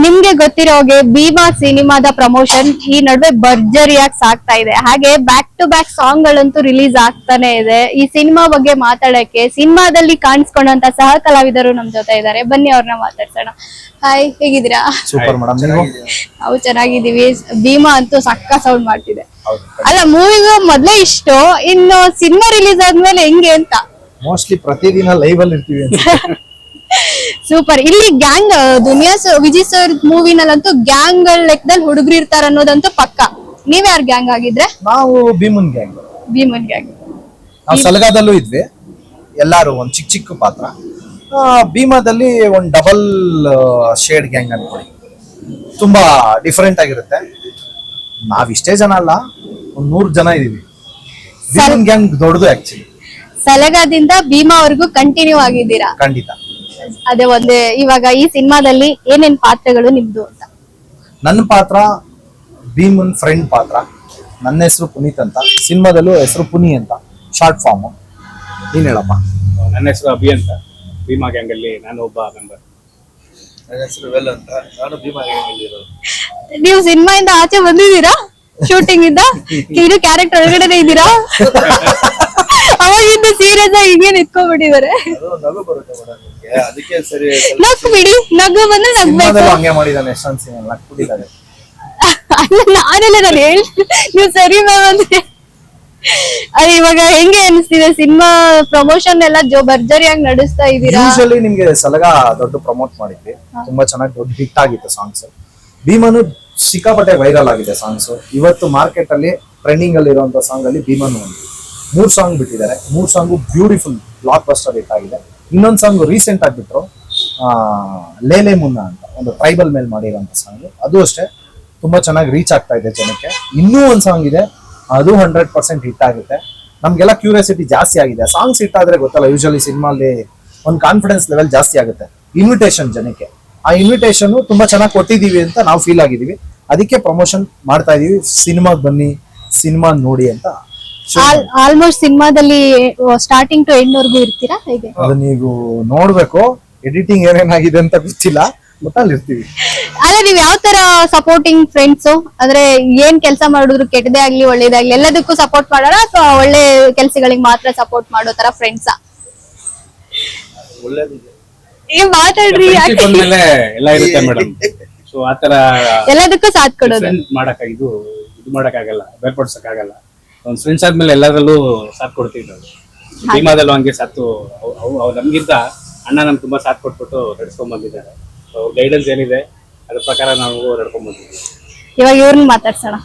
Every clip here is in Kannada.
ನಿಮ್ಗೆ ಗೊತ್ತಿರೋ ಹಾಗೆ ಭೀಮಾ ಸಿನಿಮಾದ ಪ್ರಮೋಷನ್ ಈ ನಡುವೆ ಭರ್ಜರಿಯಾಗಿ ಸಾಗ್ತಾ ಇದೆ. ಹಾಗೆ ಬ್ಯಾಕ್ ಟು ಬ್ಯಾಕ್ ಸಾಂಗ್ ಗಳಂತೂ ರಿಲೀಸ್ ಆಗ್ತಾನೆ ಇದೆ. ಈ ಸಿನಿಮಾ ಬಗ್ಗೆ ಮಾತಾಡಕ್ಕೆ ಸಿನಿಮಾದಲ್ಲಿ ಕಾಣಿಸ್ಕೊಂಡಂತ ಸಹ ಕಲಾವಿದರು ನಮ್ ಜೊತೆ ಇದ್ದಾರೆ. ಬನ್ನಿ ಅವ್ರನ್ನ ಮಾತಾಡ್ಸೋಣ. ಹಾಯ್ ಹೇಗಿದ್ದೀರಾ? ಸೂಪರ್ ನೀವು? ಚೆನ್ನಾಗಿದ್ದೀವಿ. ಭೀಮಾ ಅಂತೂ ಸಕ್ಕ ಸೌಂಡ್ ಮಾಡ್ತಿದೆ. ಅಲ್ಲ ಮೂವಿಗೂ ಮೊದ್ಲೇ ಇಷ್ಟು ಇನ್ನು ಸಿನಿಮಾ ರಿಲೀಸ್ ಆದ್ಮೇಲೆ ಹೆಂಗೆ ಅಂತ? ಮೋಸ್ಟ್ಲಿ ಪ್ರತಿದಿನ ಲೈವ್ ಅಲ್ಲಿ ಇರ್ತೀವಿ ಅಂತ. ಸೂಪರ್ ಇಲ್ಲಿ gang Duniya sir Vijay sir ಮೂವಿನಲ್ಲಂತೂ ಗ್ಯಾಂಗ್ಗಳ ಲೆಕ್ಕದಲ್ಲಿ ಹುಡುಗರು ಇರ್ತಾರ ಅನ್ನೋದಂತೂ ಪಕ್ಕ. ನೀವ್ ಯಾರು ಗ್ಯಾಂಗ್ ಆಗಿದ್ರೆ? ನಾವು ಭೀಮನ್ ಗ್ಯಾಂಗ್ ಭೀಮನ್ ಗ್ಯಾಂಗ್ ನಾವು ಸಲಗಾದಲ್ಲೂ ಇದ್ವಿ. ಎಲ್ಲಾರು ಒಂದ್ ಚಿಕ್ಕ ಚಿಕ್ಕ ಪಾತ್ರ. ಆ, ಭೀಮಾದಲ್ಲಿ ಒಂದ್ ಡಬಲ್ ಶೇಡ್ ಗ್ಯಾಂಗ್ ಅನ್ಕೊಳ್ಳಿ. ತುಂಬಾ ಡಿಫರೆಂಟ್ ಆಗಿರುತ್ತೆ. ನಾವ್ ಇಷ್ಟೇ ಜನ ಅಲ್ಲ. ಒಂದ್ ನೂರ್ ಜನ ಇದೀವಿ. ಭೀಮನ್ ಗ್ಯಾಂಗ್ ದೊಡ್ಡದು ಆಕ್ಚುಲಿ ಸಲಗಾದಿಂದ ಭೀಮಾ ಅವ್ರಿಗೂ ಕಂಟಿನ್ಯೂ ಆಗಿದ್ದೀರಾ? ಖಂಡಿತ. ಅದೇ ಒಂದೇ ಇವಾಗ ಈ ಸಿನಿಮಾದಲ್ಲಿ ಏನೇನ್ ಪಾತ್ರಗಳು ನಿಮ್ದು ಅಂತ? ನನ್ನ ಪಾತ್ರ ಭೀಮನ್ ಫ್ರೆಂಡ್ ಪಾತ್ರ. ನನ್ನ ಹೆಸರು ಪುನೀತ್ ಅಂತ. ಸಿನಿಮಾದಲ್ಲೂ ಹೆಸರು ಪುನಿ ಅಂತ. ಶಾರ್ಟ್ ಫಾರ್ಮ್ ನೀನ್ ಹೇಳಪ್ಪ. ನನ್ನ ಹೆಸರು ಅಭಿ ಅಂತ. ಭೀಮಾ ಗ್ಯಾಂಗ್ ಅಲ್ಲಿ ನಾನು ಒಬ್ಬ ಮೆಂಬರ್ ನನ್ನ ಹೆಸರು ವೆಲ್ ಅಂತ. ನಾನು ಭೀಮಾ ಇರೋದು. ನೀವು ಸಿನಿಮಾ ಇಂದ ಆಚೆ ಬಂದಿದ್ದೀರಾ? ಶೂಟಿಂಗ್ ಇಂದ? ಇದು ಕ್ಯಾರೆಕ್ಟರ್ ಒಳಗಡೆ ಇದ್ದೀರಾ? ಅವಾಗಿಂದ ಸೀರಿಯಸ್ ಆಗಿ ಹಿಂಗೇನ್ ಇಟ್ಕೊಂಡ್ಬಿಟ್ಟಿದ್ದಾರೆ ನಗು ಬರುತ್ತೆ ಮೇಡಮ್ ನಿಮ್ಗೆ. ಅದಕ್ಕೆ ಸರಿ ನಗ್ ಬಿಡಿ ನಗು ಬಂದ್ರೆ ನಗ್ಬೇಕು ಹಂಗೆ ಮಾಡಿದಾನೆ ಸೀನ್ ನಕ್ಬಿಟ್ಟಿದ್ದಾರೆ ಅಲ್ಲ ನಾನೆಲ್ಲ ನಾನು ಹೇಳಿ ನೀವು ಸರಿ ಮ್ಯಾಮ್ ಅಂದ್ರೆ ಅದೇ ಇವಾಗ ಹೆಂಗೆ ಅನಿಸ್ತಿದೆ ಸಿನಿಮಾ ಪ್ರಮೋಷನ್ ಎಲ್ಲ ಜೋ ಭರ್ಜರಿಯಾಗಿ ನಡೆಸ್ತಾ ಇದೀರಾ ಯೂಶಲಿ ನಿಮ್ಗೆ ಸಲಗ ದೊಡ್ಡ ಪ್ರಮೋಟ್ ಮಾಡಿದ್ವಿ. ತುಂಬಾ ಚೆನ್ನಾಗಿ ದೊಡ್ಡ ಹಿಟ್ ಆಗಿತ್ತು ಸಾಂಗ್ಸ್ ಭೀಮನು ಸಿಕ್ಕಾಪಟ್ಟೆ ವೈರಲ್ ಆಗಿದೆ ಸಾಂಗ್ಸ್ ಇವತ್ತು ಮಾರ್ಕೆಟ್ ಅಲ್ಲಿ ಟ್ರೆಂಡಿಂಗ್ ಅಲ್ಲಿ ಇರುವಂತ ಸಾಂಗ್ ಅಲ್ಲಿ ಭೀಮನು ಒಂದು. ಮೂರ್ ಸಾಂಗ್ ಬಿಟ್ಟಿದ್ದಾರೆ. ಮೂರ್ song beautiful blockbuster hit ಆಗಿದೆ. ಇನ್ನೊಂದು ಸಾಂಗ್ ರೀಸೆಂಟ್ ಆಗಿಬಿಟ್ರು ಲೇಲೆ ಮುನ್ನ ಅಂತ, ಒಂದು ಟ್ರೈಬಲ್ ಮೇಲೆ ಮಾಡಿರೋಂಥ ಸಾಂಗ್ ಅದು ಅಷ್ಟೇ, ತುಂಬಾ ಚೆನ್ನಾಗಿ ರೀಚ್ ಆಗ್ತಾ ಇದೆ ಜನಕ್ಕೆ. ಇನ್ನೂ ಒಂದು ಸಾಂಗ್ ಇದೆ, ಅದು ಹಂಡ್ರೆಡ್ ಪರ್ಸೆಂಟ್ ಹಿಟ್ ಆಗುತ್ತೆ. ನಮ್ಗೆಲ್ಲ ಕ್ಯೂರಿಯಾಸಿಟಿ ಜಾಸ್ತಿ ಆಗಿದೆ. ಸಾಂಗ್ಸ್ ಹಿಟ್ ಆದ್ರೆ ಗೊತ್ತಲ್ಲ ಯೂಶಲಿ ಸಿನಿಮಾಲಿ ಒಂದು ಕಾನ್ಫಿಡೆನ್ಸ್ ಲೆವೆಲ್ ಜಾಸ್ತಿ ಆಗುತ್ತೆ. ಇನ್ವಿಟೇಷನ್ ಜನಕ್ಕೆ. ಆ ಇನ್ವಿಟೇಷನ್ ತುಂಬಾ ಚೆನ್ನಾಗಿ ಕೊಟ್ಟಿದ್ದೀವಿ ಅಂತ ನಾವು ಫೀಲ್ ಆಗಿದ್ದೀವಿ ಅದಕ್ಕೆ ಪ್ರಮೋಷನ್ ಮಾಡ್ತಾ ಇದೀವಿ. ಸಿನಿಮಾಗ್ ಬನ್ನಿ, ಸಿನಿಮಾ ನೋಡಿ ಅಂತ ಆಲ್ಮೋಸ್ಟ್ ಸಿನಿಮಾದಲ್ಲಿ ಸ್ಟಾರ್ಟಿಂಗ್ ಟು ಎಂಡ್ ವರ್ಗೂ ಇರ್ತೀರಾ? ಹೇಗೆ? ಅದನ್ನ ನೀವು ನೋಡ್ಬೇಕು? ಎಡಿಟಿಂಗ್ ಏನೇನಾಗಿದೆ ಅಂತ ಗೊತ್ತಿಲ್ಲ. ಬಟ್ ಅಲ್ಲಿ ಇರ್ತೀವಿ ಅಲ್ಲ ನೀವ್ ಯಾವ ತರ ಸಪೋರ್ಟಿಂಗ್ ಫ್ರೆಂಡ್ಸ್ ಅಂದ್ರೆ ಏನ್ ಕೆಲಸ ಮಾಡಿದ್ರು ಕೆಟ್ಟದೇ ಆಗ್ಲಿ ಒಳ್ಳೇದಾಗ್ಲಿ ಎಲ್ಲದಕ್ಕೂ ಸಪೋರ್ಟ್ ಮಾಡೋಣ ಅಥವಾ ಒಳ್ಳೆ ಕೆಲ್ಸಗಳಿಗೆ ಮಾತ್ರ ಸಪೋರ್ಟ್ ಮಾಡೋ ತರ ಫ್ರೆಂಡ್ಸ್ ಏ ಮಾತಾಡ್ರಿ ಎಲ್ಲ ಇರುತ್ತೆ ಮೇಡಮ್ ಸೊ ಆತರ ಎಲ್ಲದಕ್ಕೂ ಸಾಥ್ ಕೊಡೋದು. ಮಾಡಕ್ ಇದು ಇದು ಮಾಡಕ್ಕಾಗಲ್ಲ ಬೇರ್ಪಡ್ಸಕ್ ಆಗಲ್ಲ ಒಂದ್ ಫ್ರೆಂಡ್ಸ್ ಆದ್ಮೇಲೆ ಎಲ್ಲರಲ್ಲೂ ಸಾಥ್ ಕೊಡ್ತೀವಿ ನಾವು ಭೀಮಾದಲ್ಲೂ ಹಂಗೆ ಸಾಥು ಅವ್- ಅವ್- ಅವ್ ನಮ್ಗಿಂತ ಅಣ್ಣ ನಮ್ಗೆ ತುಂಬಾ ಸಾಥ್ ಕೊಟ್ಬಿಟ್ಟು ನಡ್ಸ್ಕೊಂಡ್ ಬಂದಿದ್ದಾರೆ. ಅವ್ರ ಗೈಡೆನ್ಸ್ ಏನಿದೆ ಅದ್ರ ಪ್ರಕಾರ ನಾವು ನಡ್ಕೊಂಡ್ ಬಂದಿದ್ದೀವಿ. ಇವಾಗ ಇವ್ರನ್ನ ಮಾತಾಡ್ಸೋಣ.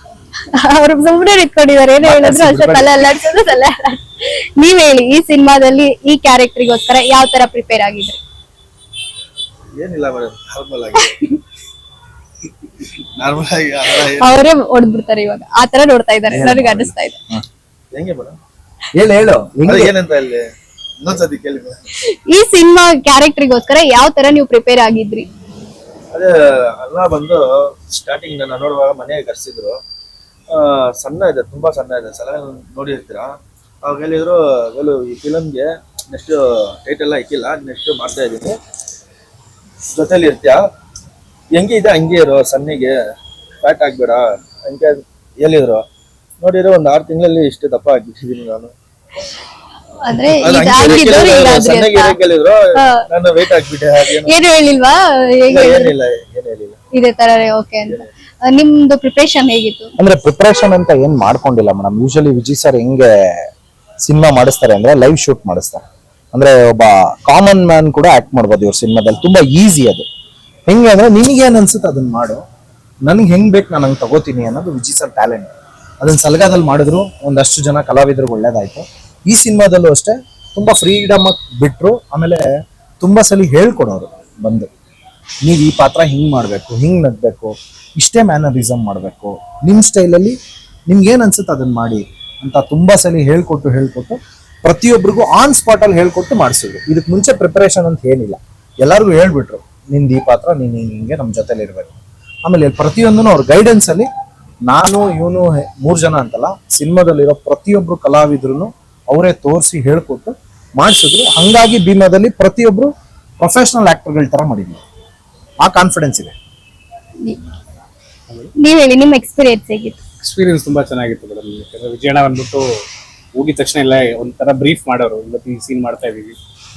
ಅವ್ರು ಸುಮ್ಮನೆ ನಿಂತ್ಕೊಂಡಿದ್ದಾರೆ. ಏನು ಹೇಳಿದ್ರು? ಅಷ್ಟೇ ತಲೆ ಅಲ್ಲಾಡ್ಸೋದು ತಲೆ ಅಲ್ಲಾಡ್ಸೋದು. ನೀವ್ ಹೇಳಿ ಈ ಸಿನಿಮಾದಲ್ಲಿ ಈ ಕ್ಯಾರೆಕ್ಟರ್ಗೋಸ್ಕರ ಯಾವ ತರ ಪ್ರಿಪೇರ್ ಆಗಿದ್ರಿ? ಏನಿಲ್ಲ ಮೇಡಮ್ ನಾರ್ಮಲ್ ಆಗಿ ನಾರ್ಮಲ್ ಆಗಿ ಅಲ್ಲ ಏನ್- ಅವರೇ ಹೊಡೆದ್ಬಿಡ್ತಾರೆ ಇವಾಗ. ಆ ತರ ನೋಡ್ತಾ ಇದ್ದಾರೆ. ನನಗೆ ಅನಿಸ್ತಾ ಇದೆ. ಹೆಂಗೆ ಮೇಡಮ್ ಹೇಳು ಹೇಳು. ಅದು ಏನಂತ ಇಲ್ಲಿ ಇನ್ನೊಂದ್ಸತಿ ಕೇಳಿ ಮೇಡಮ್ ಈ ಸಿನಿಮಾ ಕ್ಯಾರೆಕ್ಟರ್ಗೋಸ್ಕರ ಯಾವ ತರ ನೀವು ಪ್ರಿಪೇರ್ ಆಗಿದ್ರಿ? ಅದೇ ಅಲ್ಲ ಬಂದು ಸ್ಟಾರ್ಟಿಂಗ್ ನನ್ನ ನೋಡುವಾಗ ಮನೆಗೆ ಕರ್ಸಿದ್ರು. ಆ, ಸಣ್ಣ ಇದೆ ತುಂಬಾ ಸಣ್ಣ ಇದೆ. ಸಲ ನೋಡಿರ್ತೀರಾ? ಅವಾಗ ಹೇಳಿದ್ರು ವೇಲು ಈ ಫಿಲಮ್ಗೆ ನೆಕ್ಸ್ಟ್ ಟೈಟಲ್ ಹಾಕಿಲ್ಲ ನೆಕ್ಸ್ಟ್ ಮಾಡ್ತಾ ಇದ್ದೀನಿ ಜೊತೆಲಿ ಇರ್ತೀಯ? ಹೆಂಗೆ ಇದೆ ಹಂಗೆ ಇರು ಸಣ್ಣಿಗೆ ಫ್ಯಾಟ್ ಆಗ್ಬೇಡ ಹಂಗೆ ಹೇಳಿದ್ರು. ನೋಡಿದ್ರೆ ಒಂದ್ ಆರು ತಿಂಗಳಲ್ಲಿ ಇಷ್ಟು ದಪ್ಪ ಆಗಿದ್ದೀನಿ ನಾನು. ಅಂದ್ರೆ ಅದು ಇದು ಹಂಗೆ ಆಗಿದ್ದು ಕೇಳಿದ್ರು, ಹೀಗಾದ್ರಿ ಸಣ್ಣಗೆ ಅಂತ. ಇರಕ್ಕೆ ಹೇಳಿದ್ರು ನಾನು ವೆಯ್ಟ್ ಆಗ್ಬಿಟ್ಟೆ ಹಾಗೇನು ಏನು ಹೇಳಿಲ್ವಾ? ಇಲ್ಲ ಏನಿಲ್ಲ ಏನು ಹೇಳಿಲ್ಲ. ಇದೇ ತರ ಓಕೆ ಅಂತ. ಆ, ನಿಮ್ದು ಪ್ರಿಪರೇಷನ್ ಹೇಗಿತ್ತು? ಅಂದ್ರೆ ಪ್ರಿಪರೇಷನ್ ಅಂತ ಏನ್ ಮಾಡ್ಕೊಂಡಿಲ್ಲ ಮೇಡಮ್. ಯೂಶಲಿ ವಿಜಯ್ ಸರ್ ಹೆಂಗೆ ಸಿನಿಮಾ ಮಾಡಿಸ್ತಾರೆ ಅಂದ್ರೆ ಲೈವ್ ಶೂಟ್ ಮಾಡಿಸ್ತಾರೆ. ಅಂದ್ರೆ ಒಬ್ಬ ಕಾಮನ್ ಮ್ಯಾನ್ ಕೂಡ ಆಕ್ಟ್ ಮಾಡ್ಬೋದು ಇವ್ರ ಸಿನಿಮಾದಲ್ಲಿ ತುಂಬಾ ಈಸಿ ಅದು. ಹೆಂಗೆ ಅಂದ್ರೆ ನಿನಗೆ ಏನ್ ಅನ್ಸುತ್ತೆ ಅದನ್ನ ಮಾಡು. ನನಗೆ ಹೆಂಗ್ ಬೇಕು ನಾನು ಹಂಗೆ ತಗೋತೀನಿ ಅನ್ನೋದು ವಿಜಯ್ ಸರ್ ಟ್ಯಾಲೆಂಟ್ ಅದನ್ನ ಸಲಗಾದಲ್ಲಿ ಮಾಡಿದ್ರು ಒಂದಷ್ಟು ಜನ ಕಲಾವಿದರಿಗೆ ಒಳ್ಳೇದಾಯ್ತು. ಈ ಸಿನಿಮಾದಲ್ಲೂ ಅಷ್ಟೇ ತುಂಬಾ ಫ್ರೀಡಮ್ ಬಿಟ್ರು, ಆಮೇಲೆ ತುಂಬಾ ಸಲ ಹೇಳ್ಕೊಡೋರು ಬಂದು. ನೀವು ಈ ಪಾತ್ರ ಹಿಂಗೆ ಮಾಡಬೇಕು, ಹಿಂಗೆ ನಗ್ಬೇಕು, ಇಷ್ಟೇ ಮ್ಯಾನರಿಸಮ್ ಮಾಡಬೇಕು ನಿಮ್ಮ ಸ್ಟೈಲಲ್ಲಿ ನಿಮ್ಗೆ ಏನು ಅನ್ಸುತ್ತೆ ಅದನ್ನ ಮಾಡಿ ಅಂತ ತುಂಬಾ ಸಲ ಹೇಳ್ಕೊಟ್ಟು ಹೇಳ್ಕೊಟ್ಟು ಪ್ರತಿಯೊಬ್ಬರಿಗೂ ಆನ್ ಸ್ಪಾಟಲ್ಲಿ ಹೇಳ್ಕೊಟ್ಟು ಮಾಡಿಸಿದ್ರು. ಇದಕ್ಕೆ ಮುಂಚೆ ಪ್ರಿಪರೇಷನ್ ಅಂತ ಏನಿಲ್ಲ. ಎಲ್ಲರಿಗೂ ಹೇಳ್ಬಿಟ್ರು. ನಿಂದು ಈ ಪಾತ್ರ ನೀನು ಹಿಂಗ್ ಹಿಂಗೆ ನಮ್ಮ ಜೊತೆಲಿ ಇರಬೇಕು. ಆಮೇಲೆ ಪ್ರತಿಯೊಂದನ್ನು ಅವ್ರ ಗೈಡೆನ್ಸ್ ಅಲ್ಲಿ ನಾನು ಇವನು ಮೂರು ಜನ ಅಂತಲ್ಲ ಸಿನಿಮಾದಲ್ಲಿರೋ ಪ್ರತಿಯೊಬ್ರು ಕಲಾವಿದ್ರು ಅವರೇ ತೋರಿಸಿ ಹೇಳ್ಕೊಟ್ಟು ಮಾಡಿಸಿದ್ರು. ಹಂಗಾಗಿ ಭೀಮಾದಲ್ಲಿ ಪ್ರತಿಯೊಬ್ಬರು ಪ್ರೊಫೆಷನಲ್ ಆ್ಯಕ್ಟರ್ಗಳ ತರ ಮಾಡಿದ್ವಿ ಆ ಕಾನ್ಫಿಡೆನ್ಸ್ ಇದೆ. ನೀವು ಹೇಳಿ ನಿಮ್ಮ ಎಕ್ಸ್ಪೀರಿಯನ್ಸ್ ಹೇಗಿತ್ತು? ಎಕ್ಸ್ಪೀರಿಯನ್ಸ್ ತುಂಬಾ ಚೆನ್ನಾಗಿತ್ತು ಮೇಡಮ್ ಯಾಕಂದ್ರೆ ವಿಜಯಣ್ಣ ಬಂದ್ಬಿಟ್ಟು ಹೋಗಿದ ತಕ್ಷಣ ಎಲ್ಲ ಒಂಥರ ಬ್ರೀಫ್ ಮಾಡೋರು. ಇವತ್ತು ಈ ಸೀನ್ ಮಾಡ್ತಾ ಇದೀವಿ.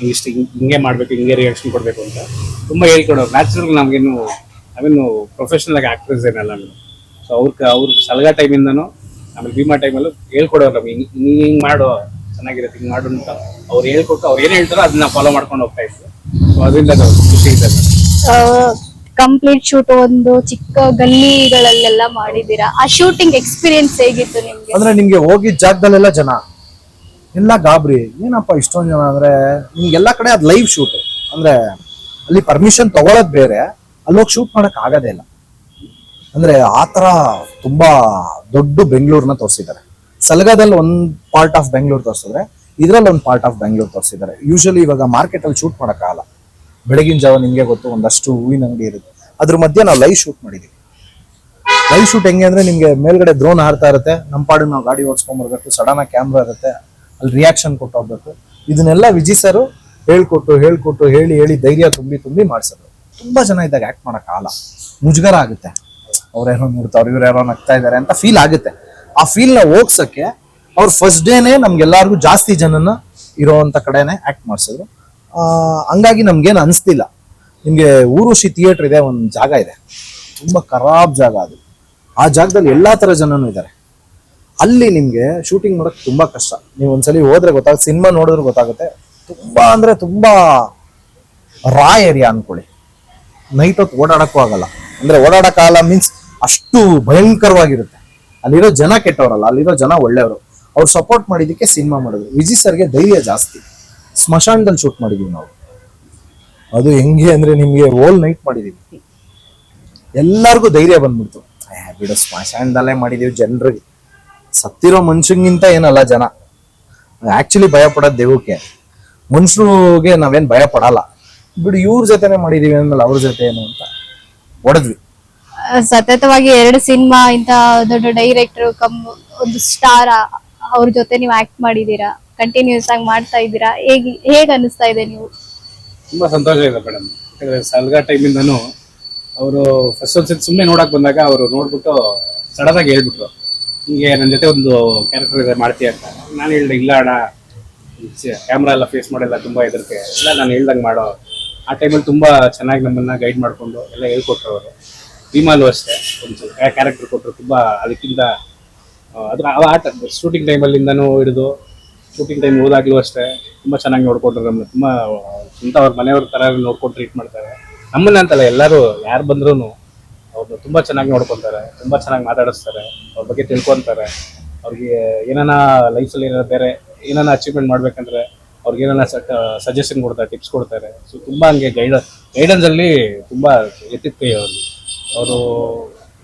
ಇಷ್ಟು ಹಿಂಗೆ ಮಾಡಬೇಕು ಹಿಂಗೆ ರಿಯಾಕ್ಷನ್ ಕೊಡಬೇಕು ಅಂತ. ತುಂಬಾ ಹೇಳ್ಕೊಡೋರು ನ್ಯಾಚುರಲ್ ನಮ್ಗೇನು ಅವೇನು ಪ್ರೊಫೆಷನಲ್ ಆಗಿ ಆಕ್ಟರ್ಸ್ ಏನಲ್ಲ ನಾನು ಸೊ ಅವ್ರ ಅವ್ರ ಸಲಗಾ ಟೈಮಿಂದನೂ ಆಮೇಲೆ ಭೀಮಾ ಟೈಮಲ್ಲೂ ಹೇಳ್ಕೊಡೋರು ನಮ್ಗೆ. ಹಿಂಗೆ ಹಿಂಗೆ ಹಿಂಗೆ ಮಾಡು ಚೆನ್ನಾಗಿರುತ್ತೆ ಹಿಂಗೆ ಮಾಡು ಅಂತ ಅವ್ರು ಹೇಳ್ಕೊಟ್ಟು ಅವ್ರು ಏನು ಹೇಳ್ತಾರೋ ಅದನ್ನ ಫಾಲೋ ಮಾಡ್ಕೊಂಡು ಹೋಗ್ತಾ ಇದ್ರು ಸೊ ಅದರಿಂದ ಅದು ಖುಷಿ ಇದೆ ಕಂಪ್ಲೀಟ್ ಶೂಟ್ ಒಂದು ಚಿಕ್ಕ ಗಲ್ಲಿಗಳಲ್ಲೆಲ್ಲ ಮಾಡಿದೀರಾ ಆ ಶೂಟಿಂಗ್ ಎಕ್ಸ್ಪೀರಿಯನ್ಸ್ ಹೇಗಿತ್ತು ನಿಮ್ಗೆ? ಅಂದ್ರೆ ನಿಮ್ಗೆ ಹೋಗಿದ್ ಜಾಗದಲ್ಲೆಲ್ಲ ಜನ. ಎಲ್ಲ ಗಾಬರಿ, ಏನಪ್ಪ ಇಷ್ಟೊಂದು ಜನ ಅಂದ್ರೆ, ನಿಮ್ಗೆಲ್ಲ ಕಡೆ ಅದು ಲೈವ್ ಶೂಟ್ ಅಂದ್ರೆ, ಅಲ್ಲಿ ಪರ್ಮಿಷನ್ ತಗೊಳೋದ್ ಬೇರೆ ಅಲ್ಲೋಗಿ ಶೂಟ್ ಮಾಡಕ್ ಆಗೋದೇ ಇಲ್ಲ. ಅಂದ್ರೆ ಆತರ ತುಂಬಾ ದೊಡ್ಡ ಬೆಂಗಳೂರ್ನ ತೋರಿಸಿದ್ದಾರೆ. ಸಲಗಾದಲ್ಲಿ ಒಂದ್ ಪಾರ್ಟ್ ಆಫ್ ಬೆಂಗಳೂರು ತೋರಿಸಿದ್ರೆ, ಇದ್ರಲ್ಲಿ ಒಂದ್ ಪಾರ್ಟ್ ಆಫ್ ಬೆಂಗಳೂರು ತೋರಿಸಿದ್ದಾರೆ. ಯೂಶಲಿ ಇವಾಗ ಮಾರ್ಕೆಟ್ ಅಲ್ಲಿ ಶೂಟ್ ಆಗಲ್ಲ. ಬೆಳಗಿನ ಜಾವ ನಿಮ್ಗೆ ಗೊತ್ತು, ಒಂದಷ್ಟು ಹೂವಿನ ಅಂಗಡಿ ಇರುತ್ತೆ. ಅದ್ರ ಮಧ್ಯೆ ನಾವು ಲೈವ್ ಶೂಟ್ ಮಾಡಿದೀವಿ. ಲೈವ್ ಶೂಟ್ ಹೆಂಗೆ ಅಂದ್ರೆ, ನಿಮ್ಗೆ ಮೇಲ್ಗಡೆ ಡ್ರೋನ್ ಹಾರ್ತಾ ಇರುತ್ತೆ. ನಮ್ಮ ಪಾಡಿಗೆ ನಾವು ಗಾಡಿ ಓಡಿಸ್ಕೊಂಡ್ ಬರ್ಬೇಕು ಸಡನ್ ಆಗಿ ಕ್ಯಾಮ್ರಾ ಇರುತ್ತೆ. ಅಲ್ಲಿ ರಿಯಾಕ್ಷನ್ ಕೊಟ್ಟು ಹೋಗ್ಬೇಕು. ಇದನ್ನೆಲ್ಲ ವಿಜಿ ಸರ್ ಹೇಳ್ಕೊಟ್ಟು ಹೇಳ್ಕೊಟ್ಟು, ಹೇಳಿ ಹೇಳಿ ಧೈರ್ಯ ತುಂಬಿ ತುಂಬಿ ಮಾಡಿಸಿದ್ರು ತುಂಬಾ ಜನ ಇದ್ದಾಗ ಆಕ್ಟ್ ಮಾಡೋಕ್ಕಾಗಲ್ಲ. ಮುಜುಗರ ಆಗುತ್ತೆ. ಅವ್ರೇನೋ ನೋಡ್ತಾವ್ರು ಇವ್ರು ಯಾರೋ ನಗ್ತಾ ಇದ್ದಾರೆ ಅಂತ ಫೀಲ್ ಆಗುತ್ತೆ. ಆ ಫೀಲ್ನ ಹೋಗ್ಸೋಕ್ಕೆ ಅವ್ರು ಫಸ್ಟ್ ಡೇನೆ ನಮ್ಗೆಲ್ಲರಿಗೂ ಜಾಸ್ತಿ ಜನನ ಇರೋವಂಥ ಕಡೆನೇ ಆಕ್ಟ್ ಮಾಡಿಸಿದ್ರು ಹಂಗಾಗಿ ನಮ್ಗೇನು ಅನಿಸ್ತಿಲ್ಲ. ನಿಮಗೆ ಊರುಷಿ ಥಿಯೇಟ್ರ್ ಇದೆ, ಒಂದು ಜಾಗ ಇದೆ. ತುಂಬ ಖರಾಬ್ ಜಾಗ ಅದು. ಆ ಜಾಗದಲ್ಲಿ ಎಲ್ಲ ಥರ ಜನನು ಇದ್ದಾರೆ. ಅಲ್ಲಿ ನಿಮ್ಗೆ ಶೂಟಿಂಗ್ ಮಾಡೋಕೆ ತುಂಬಾ ಕಷ್ಟ. ನೀವು ಒಂದ್ಸಲಿ ಹೋದ್ರೆ ಗೊತ್ತಾಗುತ್ತೆ ಸಿನಿಮಾ ನೋಡಿದ್ರೆ ಗೊತ್ತಾಗುತ್ತೆ. ತುಂಬಾ ಅಂದ್ರೆ ತುಂಬಾ ರಾ ಏರಿಯಾ ಅನ್ಕೊಳ್ಳಿ. ನೈಟ್ ಹೊತ್ತು ಓಡಾಡಕ್ಕೂ ಆಗಲ್ಲ. ಅಂದ್ರೆ ಓಡಾಡಕ್ಕಾಗಲ್ಲ ಮೀನ್ಸ್ ಅಷ್ಟು ಭಯಂಕರವಾಗಿರುತ್ತೆ. ಅಲ್ಲಿರೋ ಜನ ಕೆಟ್ಟವರಲ್ಲ, ಅಲ್ಲಿರೋ ಜನ ಒಳ್ಳೆಯವರು. ಅವ್ರು ಸಪೋರ್ಟ್ ಮಾಡಿದ್ದಕ್ಕೆ ಸಿನಿಮಾ ಮಾಡಿದ್ರು. ವಿಜಿ ಸರ್ಗೆ ಧೈರ್ಯ ಜಾಸ್ತಿ. ಸ್ಮಶಾನದಲ್ಲಿ ಶೂಟ್ ಮಾಡಿದೀವಿ ನಾವು. ಅದು ಹೆಂಗೆ ಅಂದ್ರೆ ನಿಮಗೆ ಓಲ್ ನೈಟ್ ಮಾಡಿದೀವಿ. ಎಲ್ಲರಿಗೂ ಧೈರ್ಯ ಬಂದ್ಬಿಡ್ತು. ಬಿಡು, ಸ್ಮಶಾನದಲ್ಲೇ ಮಾಡಿದೀವಿ ಜನರಿಗೆ. ಸತ್ತಿರೋ ಮನುಷ್ಯಂಗಿಂತ ಏನಲ್ಲ ಜನ. ಆಕ್ಚುಲಿ ಭಯ ಪಡೋದು ದೇವಕ್ಕೆ ಮನುಷ್ಯರಿಗೆ ನಾವೇನ್ ಭಯ ಪಡಲ್ಲ. ಬಿಡು ಇವ್ರ ಜೊತೆನೆ ಮಾಡಿದೀವಿ ಅಂದ್ಮೇಲೆ ಅವ್ರ ಜೊತೆ ಏನು ಅಂತ ಹೊಡೆದ್ವಿ. ಸತತವಾಗಿ ಎರಡು ಸಿನಿಮಾ ಇಂತ ದೊಡ್ಡ ಡೈರೆಕ್ಟರ್ ಕಮ್ ಒಂದು ಸ್ಟಾರ್ ಅವ್ರ ಜೊತೆ ನೀವು ಆಕ್ಟ್ ಮಾಡಿದೀರಾ? ಕಂಟಿನ್ಯೂಸ್ ಆಗಿ ಮಾಡ್ತಾ ಇದ್ದೀರಾ? ಹೇಗ್ ಹೇಗ್ ಅನಿಸ್ತಾ ಇದೆ ನೀವು? ತುಂಬಾ ಸಂತೋಷ ಇದೆ ಮೇಡಮ್. ಯಾಕಂದ್ರೆ ಸಲ್ಗಾ ಟೈಮಿಂದನು ಅವರು ಫಸ್ಟ್ ಒಂದ್ಸತಿ ಸುಮ್ಮನೆ ನೋಡಕ್ ಬಂದಾಗ ಅವರು ನೋಡ್ಬಿಟ್ಟು ಸಡನ್ ಆಗಿ ಹೇಳ್ಬಿಟ್ರು. ಹಿಂಗೆ ನನ್ನ ಜೊತೆ ಒಂದು ಕ್ಯಾರೆಕ್ಟರ್ ಇದೆ, ಮಾಡ್ತೀಯ ಅಂತ. ನಾನು ಹೇಳ್ದೆ, ಇಲ್ಲ ಅಣ್ಣ. ಕ್ಯಾಮ್ರಾ ಎಲ್ಲ ಫೇಸ್ ಮಾಡೆಲ್ಲ, ತುಂಬ ಹೆದರಿಕೆ. ಇಲ್ಲ, ನಾನು ಹೇಳ್ದಂಗೆ ಮಾಡೋ. ಆ ಟೈಮಲ್ಲಿ ತುಂಬ ಚೆನ್ನಾಗಿ ನಮ್ಮನ್ನು ಗೈಡ್ ಮಾಡಿಕೊಂಡು ಎಲ್ಲ ಹೇಳ್ಕೊಟ್ರು ಅವರು. ಭೀಮಾಲು ಅಷ್ಟೇ, ಒಂದು ಕ್ಯಾರೆಕ್ಟರ್ ಕೊಟ್ಟರು ತುಂಬ ಅದಕ್ಕಿಂತ ಅದ್ರ ಆಟ ಶೂಟಿಂಗ್ ಟೈಮಲ್ಲಿಂದನೂ ಹಿಡಿದು ಶೂಟಿಂಗ್ ಟೈಮ್ ಹೋದಾಗಲೂ ಅಷ್ಟೇ, ತುಂಬ ಚೆನ್ನಾಗಿ ನೋಡ್ಕೊಂಡ್ರು ನಮ್ಮನ್ನು ತುಂಬ, ಸ್ವಂತ ಅವ್ರ ಮನೆಯವ್ರ ಥರ ನೋಡ್ಕೊಂಡು ಟ್ರೀಟ್ ಮಾಡ್ತಾರೆ. ನಮ್ಮನ್ನ ಅಂತಲ್ಲ, ಎಲ್ಲರೂ ಯಾರು ಬಂದ್ರು ಅವ್ರನ್ನ ತುಂಬಾ ಚೆನ್ನಾಗಿ ನೋಡ್ಕೊತಾರೆ, ತುಂಬಾ ಚೆನ್ನಾಗಿ ಮಾತಾಡಿಸ್ತಾರೆ, ಅವ್ರ ಬಗ್ಗೆ ತಿಳ್ಕೊತಾರೆ. ಅವ್ರಿಗೆ ಏನಾನ ಲೈಫಲ್ಲಿ ಏನಾರ ಬೇರೆ ಏನಾನ ಅಚೀವ್ಮೆಂಟ್ ಮಾಡ್ಬೇಕಂದ್ರೆ ಅವ್ರಿಗೆ ಏನಾನ ಸಜೆಷನ್ ಕೊಡ್ತಾರೆ ಟಿಪ್ಸ್ ಕೊಡ್ತಾರೆ. ಸೊ ತುಂಬ ಹಂಗೆ ಗೈಡ ಗೈಡೆನ್ಸಲ್ಲಿ ತುಂಬಾ ಎತ್ತಿದ ಅವ್ರಿಗೆ ಅವರು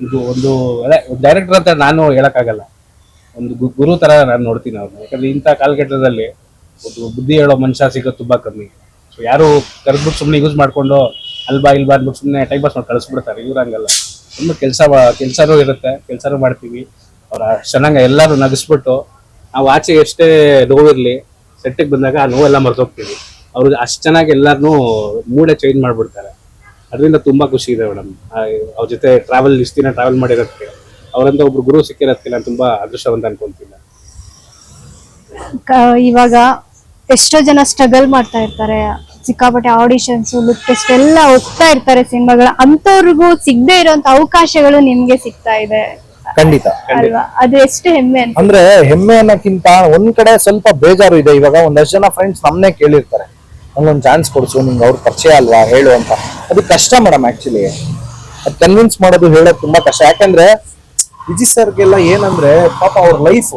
ಇದು ಒಂದು ಡೈರೆಕ್ಟರ್ ಅಂತ ನಾನು ಹೇಳೋಕ್ಕಾಗಲ್ಲ. ಒಂದು ಗುರು ಥರ ನಾನು ನೋಡ್ತೀನಿ ಅವ್ರನ್ನ ಯಾಕಂದ್ರೆ ಇಂಥ ಕಾಲಘಟ್ಟದಲ್ಲಿ ಒಂದು ಬುದ್ಧಿ ಹೇಳೋ ಮನುಷ್ಯ ಸಿಗೋದು ತುಂಬಾ ಕಮ್ಮಿ. ಸೊ ಯಾರು ಕರೆದ್ಬಿಟ್ಟು ಸುಮ್ಮನೆ ಯೂಸ್ ಮಾಡ್ಕೊಂಡು ಅಲ್ಬಾ ಇಲ್ಬಾ ಅಂದ್ಬಿಟ್ಟು ಸುಮ್ಮನೆ ಟೈಮ್ ಪಾಸ್ ಮಾಡಿ ಕಳಿಸ್ಬಿಡ್ತಾರೆ, ಇವ್ರು ಹಂಗಲ್ಲ. ತುಂಬ ಕೆಲಸ ಕೆಲಸನೂ ಇರುತ್ತೆ, ಕೆಲಸನೂ ಮಾಡ್ತೀವಿ. ಅವ್ರ ಚೆನ್ನಾಗ ಎಲ್ಲರೂ ನಗಿಸ್ಬಿಟ್ಟು ನಾವು ಆಚೆ ಎಷ್ಟೇ ನೋವಿರಲಿ ಸೆಟ್ಟಿಗೆ ಬಂದಾಗ ಆ ನೋವೆಲ್ಲ ಮರ್ತೋಗ್ತೀವಿ ಅವ್ರು ಅಷ್ಟು ಚೆನ್ನಾಗಿ ಎಲ್ಲರನ್ನೂ ಮೂಡೆ ಚೇಂಜ್ ಮಾಡ್ಬಿಡ್ತಾರೆ. ಅದರಿಂದ ತುಂಬಾ ಖುಷಿ ಇದೆ ಮೇಡಮ್. ಅವ್ರ ಜೊತೆ ಟ್ರಾವೆಲ್ ಇಷ್ಟು ದಿನ ಟ್ರಾವೆಲ್ ಮಾಡಿರೋದಕ್ಕೆ ಅವರಂತ ಒಬ್ರು ಗುರು ಸಿಕ್ಕಿರೋದಕ್ಕೆ ನಾನು ತುಂಬಾ ಅದೃಷ್ಟವಂತ ಅನ್ಕೊಂತೀನಿ. ಇವಾಗ ಎಷ್ಟೋ ಜನ ಸ್ಟ್ರಗಲ್ ಮಾಡ್ತಾ ಇರ್ತಾರೆ. ಸಿಕ್ಕಾಪಟ್ಟೆ ಆಡಿಷನ್ಸ್ ಲುಕ್ ಟೆಸ್ಟ್ ಎಲ್ಲ ಹೋಗ್ತಾ ಇರ್ತಾರೆ ಸಿನಿಮಾಗಳ. ಅಂತವ್ರಿಗೂ ಸಿಗದೆ ಇರೋಂತ ಅವಕಾಶಗಳು ನಿಮ್ಗೆ ಸಿಗ್ತಾ ಇದೆ. ಖಂಡಿತ. ಅಲ್ವಾ? ಅದು ಎಷ್ಟು ಹೆಮ್ಮೆ ಅಂದ್ರೆ ಹೆಮ್ಮೆ ಅನ್ನಕ್ಕಿಂತ ಒಂದ್ ಕಡೆ ಸ್ವಲ್ಪ ಬೇಜಾರು ಇದೆ. ಇವಾಗ ಒಂದಷ್ಟು ಜನ ಫ್ರೆಂಡ್ಸ್ ನಮ್ನೇ ಕೇಳಿರ್ತಾರೆ. ನಂಗೊಂದು ಚಾನ್ಸ್ ಕೊಡ್ಸು ನಿಮ್ಗೆ ಅವ್ರ ಪರಿಚಯ ಅಲ್ವಾ? ಹೇಳು ಅಂತ. ಅದು ಕಷ್ಟ ಮೇಡಮ್ ಆಕ್ಚುಲಿ ಅದು ಕನ್ವಿನ್ಸ್ ಮಾಡೋದು ಹೇಳೋದು ತುಂಬಾ ಕಷ್ಟ. ಯಾಕಂದ್ರೆ ವಿಜಿ ಸರ್ಗೆಲ್ಲ ಏನಂದ್ರೆ ಪಾಪ ಅವ್ರ ಲೈಫ್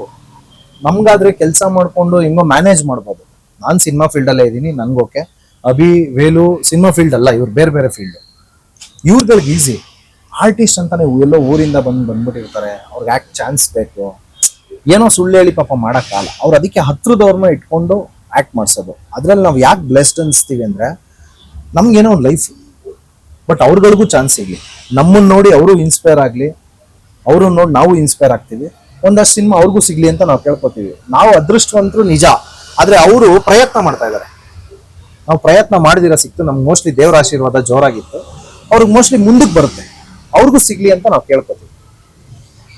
ನಮ್ಗಾದ್ರೆ ಕೆಲಸ ಮಾಡ್ಕೊಂಡು ಹಿಂಗೋ ಮ್ಯಾನೇಜ್ ಮಾಡ್ಬೋದು. ನಾನ್ ಸಿನಿಮಾ ಫೀಲ್ಡ್ ಅಲ್ಲೇ ಇದ್ದೀನಿ ನನ್ಗೋಕೆ ಅಭಿ, ವೇಲು ಸಿನಿಮಾ ಫೀಲ್ಡ್ ಅಲ್ಲ, ಇವ್ರು ಬೇರೆ ಬೇರೆ ಫೀಲ್ಡ್ ಇವ್ರಗಳಿಗೆ ಈಸಿ ಆರ್ಟಿಸ್ಟ್ ಅಂತಾನೆ ಎಲ್ಲೋ ಊರಿಂದ ಬಂದು ಬಂದ್ಬಿಟ್ಟಿರ್ತಾರೆ. ಅವ್ರಿಗೆ ಯಾಕೆ ಚಾನ್ಸ್ ಬೇಕು. ಏನೋ ಸುಳ್ಳು ಹೇಳಿ ಪಾಪ ಮಾಡೋಕ್ಕಾಗಲ್ಲ ಅವ್ರು ಅದಕ್ಕೆ ಹತ್ರದವ್ರನ್ನ ಇಟ್ಕೊಂಡು ಆ್ಯಕ್ಟ್ ಮಾಡಿಸೋದು. ಅದರಲ್ಲಿ ನಾವು ಯಾಕೆ ಬ್ಲೆಸ್ಡ್ ಅನಿಸ್ತೀವಿ ಅಂದ್ರೆ, ನಮಗೇನೋ ಒಂದು ಲೈಫ್ ಬಟ್ ಅವ್ರಗಳಿಗೂ ಚಾನ್ಸ್ ಸಿಗಲಿ. ನಮ್ಮನ್ನ ನೋಡಿ ಅವರು ಇನ್ಸ್ಪೈರ್ ಆಗಲಿ. ಅವ್ರನ್ನ ನೋಡಿ ನಾವು ಇನ್ಸ್ಪೈರ್ ಆಗ್ತೀವಿ. ಒಂದಷ್ಟು ಸಿನಿಮಾ ಅವ್ರಿಗೂ ಸಿಗಲಿ ಅಂತ ನಾವು ಕೇಳ್ಕೊತೀವಿ. ನಾವು ಅದೃಷ್ಟವಂತರು ನಿಜ. ಆದರೆ ಅವರು ಪ್ರಯತ್ನ ಮಾಡ್ತಾ ಇದ್ದಾರೆ ನಾವು ಪ್ರಯತ್ನ ಮಾಡಿದಿರ ಸಿಕ್ತು. ನಮ್ಗೆ ಮೋಸ್ಟ್ಲಿ ದೇವರ ಆಶೀರ್ವಾದ ಜೋರಾಗಿತ್ತು. ಅವ್ರಿಗೆ ಮೋಸ್ಟ್ಲಿ ಮುಂದಕ್ಕೆ ಬರುತ್ತೆ. ಅವ್ರಿಗೂ ಸಿಗ್ಲಿ ಅಂತ ನಾವು ಕೇಳ್ಕೊತೀವಿ.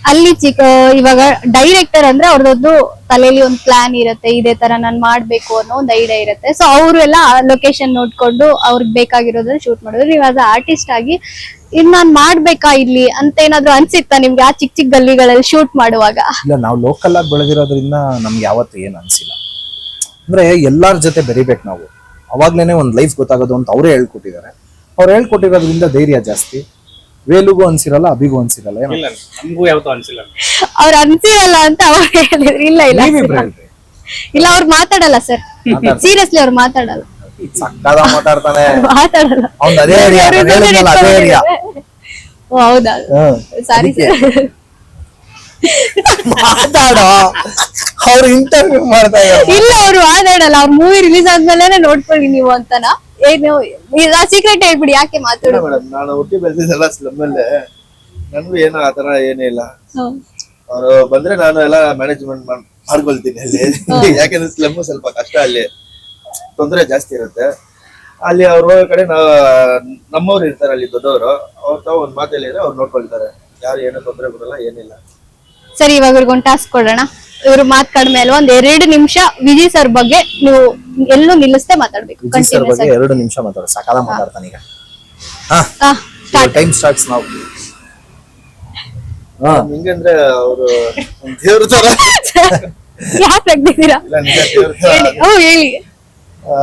ಅಲ್ಲಿ ಚಿಕ್ಕ ಇವಾಗ ಡೈರೆಕ್ಟರ್ ಅಂದ್ರೆ ಅವ್ರದ್ದು ತಲೆಯಲ್ಲಿ ಒಂದು ಪ್ಲಾನ್ ಇರುತ್ತೆ. ಇದೇ ತರ ನಾನ್ ಮಾಡ್ಬೇಕು ಅನ್ನೋ ಒಂದು ಐಡಿಯಾ ಇರುತ್ತೆ. ಸೊ ಅವರು ಎಲ್ಲ ಲೊಕೇಶನ್ ನೋಡ್ಕೊಂಡು ಅವ್ರಿಗೆ ಬೇಕಾಗಿರೋದನ್ನ ಶೂಟ್ ಮಾಡಿದ್ರು. ನೀವು ಆಸ್ ಆರ್ಟಿಸ್ಟ್ ಆಗಿ ಇನ್ ನಾನ್ ಮಾಡ್ಬೇಕಾ ಇಲ್ಲಿ? ಅಂತ ಏನಾದ್ರು ಅನ್ಸಿತ್ತಾ ನಿಮ್ಗೆ ಆ ಚಿಕ್ಕ ಚಿಕ್ಕ ಗಲ್ಲಿಗಳಲ್ಲಿ ಶೂಟ್ ಮಾಡುವಾಗ? ಇಲ್ಲ ನಾವು ಲೋಕಲ್ ಆಗಿ ಬೆಳೆದಿರೋದ್ರಿಂದ ನಮ್ಗೆ ಯಾವತ್ತೂ ಏನು ಅನ್ಸಿಲ್ಲ. ಅಂದ್ರೆ ಎಲ್ಲಾರ ಜೊತೆ ಬೆರಿಬೇಕು ನಾವು. ಅವಾಗ್ಲೇನೆ ಒಂದು ಲೈಫ್ ಗೊತ್ತಾಗೋದು ಅಂತ ಅವರೇ ಹೇಳ್ಕೊಟ್ಟಿದ್ದಾರೆ. ಅವ್ರು ಹೇಳ್ಕೊಟ್ಟಿರೋದ್ರಿಂದ ಧೈರ್ಯ ಜಾಸ್ತಿ. ವೇಲುಗೂ ಅನ್ಸಿರಲ್ಲ ಅಭಿಗೂ ಅನ್ಸಿರಲ್ಲ ಏನೋ. ಇಲ್ಲ ನಮಗೂ ಯಾವತ್ತೂ ಅನ್ಸಿಲ್ಲ. ಅವ್ರು ಅನ್ಸಿರಲ್ಲ ಅಂತ ಅವ್ರು ಹೇಳಿದ್ರು. ಇಲ್ಲ ಇಲ್ಲ ನೀವಿಬ್ರು ಹೇಳ್ರಿ. ಇಲ್ಲ ಅವ್ರು ಮಾತಾಡಲ್ಲ ಸರ್. ಸೀರಿಯಸ್ಲಿ ಅವ್ರು ಮಾತಾಡಲ್ಲ. ಸಕ್ಕದ ಮಾತಾಡ್ತಾನೆ. ಮಾತಾಡಲ್ಲ. ಅವ್ನ್ ಅದೇ ಏರಿಯಾ ಅವ್ರು ನಾನ್ ಹೇಳಿದ್ನಲ್ಲ ಅದೇ ಏರಿಯಾ ಓ, ಹೌದಾ? Sorry sir. ಮಾತಾಡೋ. ಅವ್ರು ಇಂಟರ್ವ್ಯೂ ಮಾಡ್ತಾ ಇದ್ದಾರೆ. ಇಲ್ಲ ಅವ್ರು ಮಾತಾಡಲ್ಲ ಅವ್ರ ಮೂವಿ ರಿಲೀಸ್ ಆದ್ಮೇಲೆ ನೋಡ್ಕೊಳ್ಳಿ ನೀವು ಅಂತನ. ಏನು ಸೀಕ್ರೆಟ್ ಹೇಳ್ಬಿಡಿ ಯಾಕೆ ಮಾತಾಡ ಮೇಡಮ್ ನಾನು ಹುಟ್ಟಿ ಬೆಳೆದಿದ್ದೆಲ್ಲ ಸ್ಲಮ್ಮಲ್ಲೇ ನನ್ಗೂ ಏನೋ ಆ ತರ ಏನಿಲ್ಲ ಇಲ್ಲ. ಅವರು ಬಂದ್ರೆ ನಾನು ಎಲ್ಲ ಮ್ಯಾನೇಜ್ಮೆಂಟ್ ಮಾಡ್ಕೊಳ್ತೀನಿ ಅಲ್ಲಿ. ಯಾಕಂದ್ರೆ ಸ್ಲಮ್ ಸ್ವಲ್ಪ ಕಷ್ಟ ಅಲ್ಲಿ. ತೊಂದರೆ ಜಾಸ್ತಿ ಇರುತ್ತೆ. ಅಲ್ಲಿ ಅವ್ರು ಹೋಗೋ ಕಡೆ ನಾವ್ ನಮ್ಮವ್ರು ಇರ್ತಾರೆ ಅಲ್ಲಿ ದೊಡ್ಡವರು. ಅವ್ರ ತಾವ್ ಒಂದ್ ಮಾತಲ್ಲಿ ಅವ್ರು ನೋಡ್ಕೊಳ್ತಾರೆ. ಯಾರು ಏನೋ ತೊಂದರೆ ಬರಲ್ಲ ಏನಿಲ್ಲ. ಸರಿ ಇವಾಗ ಒಂದು ಟಾಸ್ಕ್ ಕೊಡೋಣ. ಇವ್ರು ಮಾತ್ ಕಡಿಮೆ ಅಲ್ವಾ? ಒಂದ್ ಎರಡು ನಿಮಿಷ ವಿಜಯ್ ಸರ್ ಬಗ್ಗೆ ನೀವು ಎಲ್ಲೂ ನಿಲ್ಲಿಸ್ತೇ ಮಾತಾಡ್ಬೇಕು. ವಿಜಯ್ ಸರ್ ಬಗ್ಗೆ ಎರಡು ನಿಮಿಷ ಮಾತಾಡ ಸಕಾಲ ಮಾತಾಡ್ತಾನೆ ಈಗ. ಹಾ ಟೈಮ್ ಸ್ಟಾರ್ಟ್ಸ್ ನಾವು ಹಾ. ಹಿಂಗಂದ್ರೆ ಅವರು ದೇವ್ರ ತರ ಯಾಕೆ ಇಲ್ಲ ನಿಜ ದೇವ್ರ ತರ ಹೇಳಿ. ಓ ಹೇಳಿ. ಆ,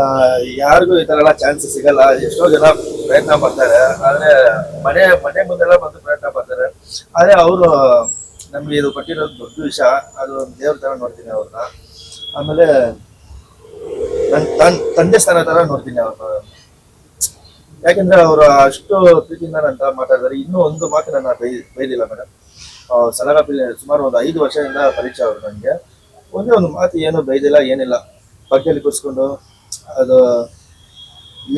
ಯಾರಿಗೂ ಈ ತರ ಎಲ್ಲ ಚಾನ್ಸ್ ಸಿಗಲ್ಲ. ಎಷ್ಟೋ ಜನ ಪ್ರಯತ್ನ ಪಡ್ತಾರೆ. ಆದ್ರೆ ಮನೆ ಮನೆ ಮುಂದೆಲ್ಲ ಬಂದು ಪ್ರಯತ್ನ ಪಡ್ತಾರೆ. ಆದ್ರೆ ಅವರು ನಮ್ಗೆ ಇದು ಕೊಟ್ಟಿರೋದು ದೊಡ್ಡ ವಿಷಯ. ಅದು ದೇವ್ರ ತರ ನೋಡ್ತೀನಿ ಅವ್ರನ್ನ. ಆಮೇಲೆ ನನ್ನ ತಂದೆ ಸ್ಥಾನ ತರ ನೋಡ್ತೀನಿ ಅವ್ರನ್ನ. ಯಾಕಂದ್ರೆ ಅವರು ಅಷ್ಟು ಪ್ರೀತಿಯಿಂದ ಹತ್ರ ಮಾತಾಡಿದಾರೆ ಇನ್ನೂ ಒಂದು ಮಾತು ನನ್ನ ಬೈ ಬೈದಿಲ್ಲ ಮೇಡಮ್ ಸಲಗಾಪಿಲ್ ಸುಮಾರು ಒಂದು ಐದು ವರ್ಷದಿಂದ ಪರಿಚಯ ಅವರು ನನಗೆ. ಒಂದೇ ಒಂದು ಮಾತು ಏನು ಬೈದಿಲ್ಲ, ಏನಿಲ್ಲ. ಪಕ್ಕದಲ್ಲಿ ಕೂರಿಸ್ಕೊಂಡು ಅದು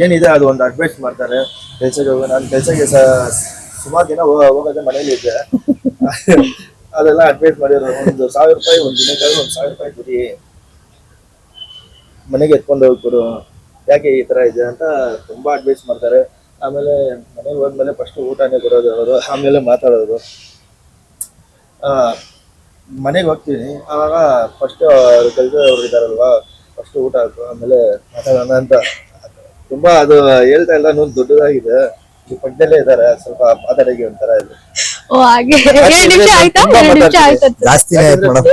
ಏನಿದೆ ಅದು ಒಂದು ಅಡ್ವೈಸ್ ಮಾಡ್ತಾರೆ. ಕೆಲಸಕ್ಕೆ ಹೋಗೋ, ನಾನು ಕೆಲಸಕ್ಕೆ ಸುಮಾರು ದಿನ ಹೋಗೋದೇ ಮನೇಲಿ ಇದ್ದೆ. ಅದೆಲ್ಲ ಅಡ್ವೈಸ್ ಮಾಡಿದ್ರು ಒಂದು ಸಾವಿರ ರೂಪಾಯಿ ಒಂದು ದಿನಕ್ಕಾಗಿ ಒಂದು ಸಾವಿರ ರೂಪಾಯಿ ಕೊಡಿ. ಮನೆಗೆ ಎತ್ಕೊಂಡು ಹೋಗ್ಬಿಡು. ಯಾಕೆ ಈ ತರ ಇದೆ ಅಂತ ತುಂಬಾ ಅಡ್ವೈಸ್ ಮಾಡ್ತಾರೆ. ಆಮೇಲೆ ಮನೆಗೆ ಹೋದ್ಮೇಲೆ ಫಸ್ಟ್ ಊಟನೇ ಕೊಡೋದು ಅವರು ಆಮೇಲೆ ಮಾತಾಡೋದು. ಆ, ಮನೆಗೆ ಹೋಗ್ತೀನಿ. ಆವಾಗ ಫಸ್ಟ್ ಕೆಲಸದವ್ರು ಇದ್ದಾರಲ್ವಾ ಫಸ್ಟ್ ಊಟ ಹಾಕು ಆಮೇಲೆ ಮಾತಾಡೋಣ ಅಂತ. ತುಂಬಾ ಅದು ಹೇಳ್ತಾ ಇಲ್ಲ ದೊಡ್ಡದಾಗಿದೆ. ಈ ಪಕ್ಕದಲ್ಲೇ ಇದ್ದಾರೆ ಸ್ವಲ್ಪ ಮಾತಾಡೋಕೆ ಒಂಥರ ಇದೆ. ಓ ಹಾಗೆ. ಎರಡು ನಿಮಿಷ ಆಯ್ತಾ? ಎರಡು ನಿಮಿಷ. ಆಯ್ತಾ ಜಾಸ್ತಿನೇ ಆಯ್ತು ಮೇಡಮ್